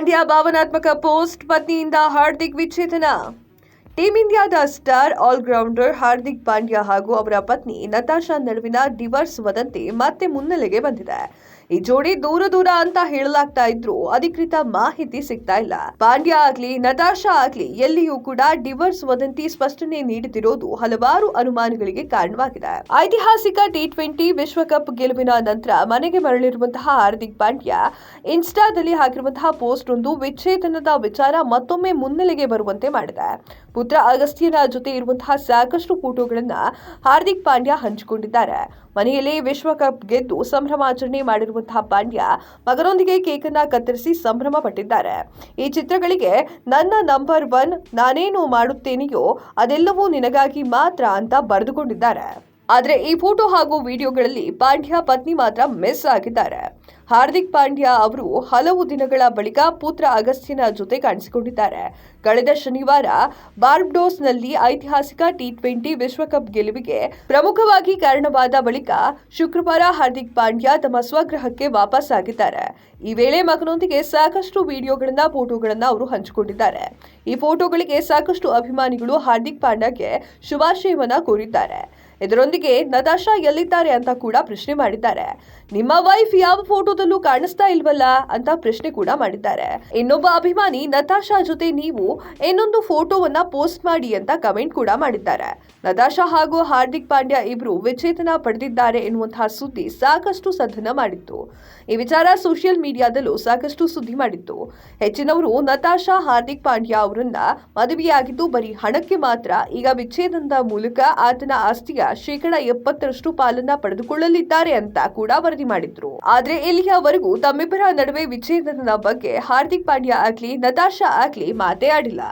ಪಾಂಡ್ಯ ಭಾವನಾತ್ಮಕ ಪೋಸ್ಟ್ ಪತ್ನಿಯಿಂದ ಹಾರ್ದಿಕ್ ವಿಚ್ಛೇದನ. ಟೀಮ್ ಇಂಡಿಯಾದ ಸ್ಟಾರ್, ಆಲ್ರೌಂಡರ್ ಹಾರ್ದಿಕ್ ಪಾಂಡ್ಯ ಹಾಗೂ ಅವರ ಪತ್ನಿ ನತಾಶಾ ನಡುವಿನ ಡಿವರ್ಸ್ ವದಂತಿ ಮತ್ತೆ ಮುನ್ನೆಲೆಗೆ ಬಂದಿದೆ. ಈ ಜೋಡಿ ದೂರ ದೂರ ಅಂತ ಹೇಳಲಾಗ್ತಾ ಇದ್ರು. ಅಧಿಕೃತ ಮಾಹಿತಿ ಸಿಗ್ತಾ ಇಲ್ಲ. ಪಾಂಡ್ಯ ಆಗ್ಲಿ, ನತಾಶಾ ಆಗ್ಲಿ, ಎಲ್ಲಿಯೂ ಕೂಡ ಡಿವರ್ಸ್ ವದಂತಿ ಸ್ಪಷ್ಟನೆ ನೀಡುತ್ತಿರೋದು ಹಲವಾರು ಅನುಮಾನಗಳಿಗೆ ಕಾರಣವಾಗಿದೆ. ಐತಿಹಾಸಿಕ ಟಿ ಟ್ವೆಂಟಿ ವಿಶ್ವಕಪ್ ಗೆಲುವಿನ ನಂತರ ಮನೆಗೆ ಮರಳಿರುವಂತಹ ಹಾರ್ದಿಕ್ ಪಾಂಡ್ಯ ಇನ್ಸ್ಟಾದಲ್ಲಿ ಹಾಕಿರುವಂತಹ ಪೋಸ್ಟ್ ಒಂದು ವಿಚ್ಛೇದನದ ವಿಚಾರ ಮತ್ತೊಮ್ಮೆ ಮುನ್ನೆಲೆಗೆ ಬರುವಂತೆ ಮಾಡಿದೆ. ಪುತ್ರ ಅಗಸ್ತ್ಯನ ಜೊತೆ ಇರುವಂತಹ ಸಾಕಷ್ಟು ಫೋಟೋಗಳನ್ನ ಹಾರ್ದಿಕ್ ಪಾಂಡ್ಯ ಹಂಚಿಕೊಂಡಿದ್ದಾರೆ. ಮನೆಯಲ್ಲಿ ವಿಶ್ವಕಪ್ ಗೆದ್ದು ಸಂಭ್ರಮಾಚರಣೆ ಮಾಡಿರುವಂತಹ ಪಾಂಡ್ಯ ಮಗನೊಂದಿಗೆ ಕೇಕ್ ಅನ್ನ ಕತ್ತರಿಸಿ ಸಂಭ್ರಮ ಪಟ್ಟಿದ್ದಾರೆ. ಈ ಚಿತ್ರಗಳಿಗೆ ನನ್ನ ನಂಬರ್ ಒನ್ ನಾನೇನು ಮಾಡುತ್ತೇನೆಯೋ ಅದೆಲ್ಲವೂ ನಿನಗಾಗಿ ಮಾತ್ರ ಅಂತ ಬರೆದುಕೊಂಡಿದ್ದಾರೆ. ಆದರೆ ಈ ಫೋಟೋ ಹಾಗೂ ವಿಡಿಯೋಗಳಲ್ಲಿ ಪಾಂಡ್ಯ ಪತ್ನಿ ಮಾತ್ರ ಮಿಸ್ ಆಗಿದ್ದಾರೆ ಹಾರ್ದಿಕ್ ಪಾಂಡ್ಯ ಅವರು ಹಲವು ದಿನಗಳ ಬಳಿಕ ಪುತ್ರ ಅಗಸ್ತ್ಯನ ಜೊತೆ ಕಾಣಿಸಿಕೊಂಡಿದ್ದಾರೆ. ಕಳೆದ ಶನಿವಾರ ಬಾರ್ಬ್ಡೋಸ್ನಲ್ಲಿ ಐತಿಹಾಸಿಕ ಟಿ ಟ್ವೆಂಟಿ ವಿಶ್ವಕಪ್ ಗೆಲುವಿಗೆ ಪ್ರಮುಖವಾಗಿ ಕಾರಣವಾದ ಬಳಿಕ ಶುಕ್ರವಾರ ಹಾರ್ದಿಕ್ ಪಾಂಡ್ಯ ತಮ್ಮ ಸ್ವಗೃಹಕ್ಕೆ ವಾಪಸ್ ಆಗಿದ್ದಾರೆ. ಈ ವೇಳೆ ಮಗನೊಂದಿಗೆ ಸಾಕಷ್ಟು ವಿಡಿಯೋಗಳನ್ನ, ಫೋಟೋಗಳನ್ನ ಅವರು ಹಂಚಿಕೊಂಡಿದ್ದಾರೆ. ಈ ಫೋಟೋಗಳಿಗೆ ಸಾಕಷ್ಟು ಅಭಿಮಾನಿಗಳು ಹಾರ್ದಿಕ್ ಪಾಂಡ್ಯಗೆ ಶುಭಾಶಯವನ್ನ ಕೋರಿದ್ದಾರೆ. ಇದರೊಂದಿಗೆ ನತಾಶಾ ಎಲ್ಲಿದ್ದಾರೆ ಅಂತ ಕೂಡ ಪ್ರಶ್ನೆ ಮಾಡಿದ್ದಾರೆ. ನಿಮ್ಮ ವೈಫ್ ಯಾವ ಫೋಟೋದಲ್ಲೂ ಕಾಣಿಸ್ತಾ ಇಲ್ವಲ್ಲ ಅಂತ ಪ್ರಶ್ನೆ ಕೂಡ ಮಾಡಿದ್ದಾರೆ. ಇನ್ನೊಬ್ಬ ಅಭಿಮಾನಿ ನತಾಶಾ ಜೊತೆ ನೀವು ಇನ್ನೊಂದು ಫೋಟೋವನ್ನ ಪೋಸ್ಟ್ ಮಾಡಿ ಅಂತ ಕಮೆಂಟ್ ಕೂಡ ಮಾಡಿದ್ದಾರೆ. ನತಾಶಾ ಹಾಗೂ ಹಾರ್ದಿಕ್ ಪಾಂಡ್ಯ ಇಬ್ರು ವಿಚೇತನ ಪಡೆದಿದ್ದಾರೆ ಎನ್ನುವಂತಹ ಸುದ್ದಿ ಸಾಕಷ್ಟು ಸದನ ಮಾಡಿತ್ತು. ಈ ವಿಚಾರ ಸೋಷಿಯಲ್ ಮೀಡಿಯಾದಲ್ಲೂ ಸಾಕಷ್ಟು ಸುದ್ದಿ ಮಾಡಿತ್ತು. ಹೆಚ್ಚಿನವರು ನತಾಶಾ, ಹಾರ್ದಿಕ್ ಪಾಂಡ್ಯ ಅವರನ್ನ ಮದುವೆಯಾಗಿದ್ದು ಬರೀ ಹಣಕ್ಕೆ ಮಾತ್ರ, ಈಗ ವಿಚ್ಛೇದನದ ಮೂಲಕ ಆತನ ಆಸ್ತಿಯ ಶೇಕಡ ಎಪ್ಪತ್ತರಷ್ಟು ಪಾಲನ್ನ ಪಡೆದುಕೊಳ್ಳಲಿದ್ದಾರೆ ಅಂತ ಕೂಡ ವರದಿ ಮಾಡಿದ್ರು. ಆದ್ರೆ ಇಲ್ಲಿಯವರೆಗೂ ತಮ್ಮಿಬ್ಬರ ನಡುವೆ ವಿಚ್ಛೇದನದ ಬಗ್ಗೆ ಹಾರ್ದಿಕ್ ಪಾಂಡ್ಯ ಆಗ್ಲಿ ನತಾಶಾ ಆಗ್ಲಿ ಮಾತೇ ಆಡಿಲ್ಲ.